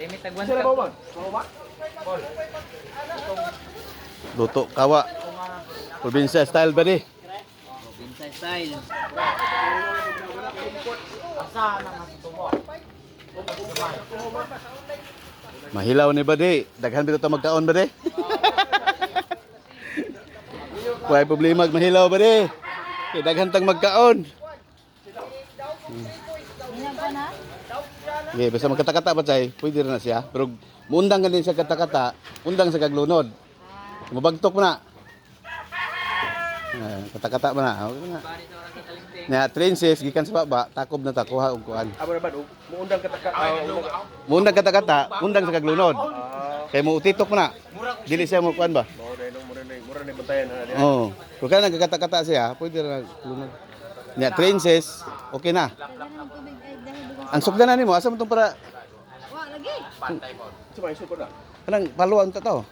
Limit tag 1 Sila ba man? ba? Luto kawa. Probinsya style ba di? Probinsya style. Mahilaw ni ba di? Daghan bitaw ta magkaon ba di? Kuhay problema mahilaw ba di? Kay daghan tang magkaon. Na? Okay, basta magkata-kata pa chay, pwede rin na siya. Pero mundang ka din sa kata-kata, undang sa kaglunod. Mabagtok mo na. Ah, Kata-kata mo na. Okay na. Na trenches gikan sa baba, takob na takuha og kuan. Abo na ba? Muundang kataka. Ah, Mundang kata-kata, undang sa kaglunod. Ah, Kay mo utitok mo na. Dili siya mo kuan ba? mura na mura na bantayan na. Oo. Kung kaya nagkakata-kata siya, pwede rin na lunod. Nya trenches, okay na. Ang sugdanan nimo asa mo tong para Wa lagi. Sumay super na. kanang paluan ta to.